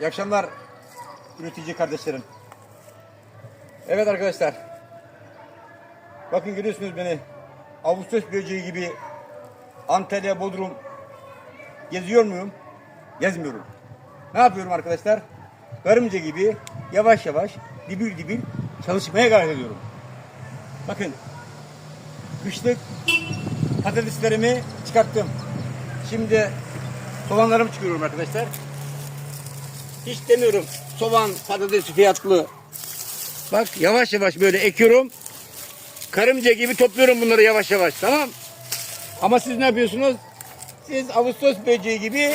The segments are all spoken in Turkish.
İyi akşamlar üretici kardeşlerim. Evet arkadaşlar. Bakın görüyorsunuz beni. Ağustos böceği gibi Antalya, Bodrum geziyor muyum? Gezmiyorum. Ne yapıyorum arkadaşlar? Karımca gibi yavaş yavaş dibil dibil çalışmaya gayret ediyorum. Bakın kışlık patateslerimi çıkarttım. Şimdi soğanlarımı çıkıyorum arkadaşlar. Hiç demiyorum soğan patatesi fiyatlı. Bak yavaş yavaş böyle ekiyorum. Karımca gibi topluyorum bunları yavaş yavaş tamam. Ama siz ne yapıyorsunuz? Siz Ağustos böceği gibi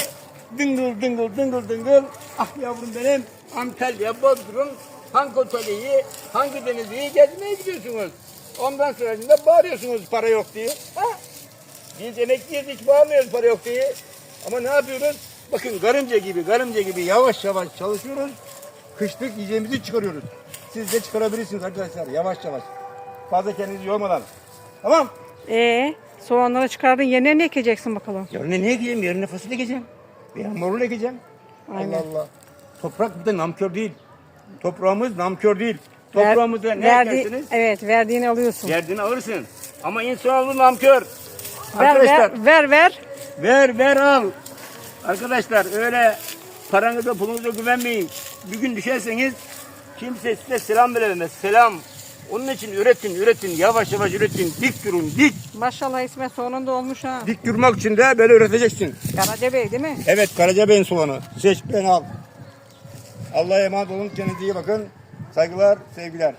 dıngıl dıngıl dıngıl dıngıl. Ah yavrum benim Antalya, Bodrum, hangi oteliyi, hangi denizi gezmeye gidiyorsunuz. Ondan sonra da bağırıyorsunuz para yok diye. Ha? Biz emekliyiz hiç bağırmıyoruz para yok diye. Ama ne yapıyoruz? Bakın karınca gibi, karınca gibi yavaş yavaş çalışıyoruz. Kışlık yiyeceğimizi çıkarıyoruz. Siz de çıkarabilirsiniz arkadaşlar yavaş yavaş. Fazla kendinizi yormadan. Tamam. Ee, soğanları çıkardın yerine ne ekeceksin bakalım? Yarın ne ekeceğim? Yarın fasulye ekeceğim. Veya marul ekeceğim. Aynen. Allah Allah. Toprak bir de namkör değil. Toprağımız namkör değil. Ver- Toprağımıza ne verdi- ekersiniz? Evet verdiğini alıyorsun. Verdiğini alırsın. Ama insanoğlu namkör. ver, Arkadaşlar ver ver. ver ver al. Arkadaşlar öyle paranıza pulunuza güvenmeyin. Bir gün düşerseniz kimse size selam bile vermez. Selam. Onun için üretin, üretin. Yavaş yavaş üretin. Dik durun, dik. Maşallah İsmet sonunda olmuş ha. Dik durmak için de böyle üreteceksin. Karaca Bey değil mi? Evet Karacabey'in soğanı. Seç ben al. Allah'a emanet olun. Kendinize iyi bakın. Saygılar, sevgiler.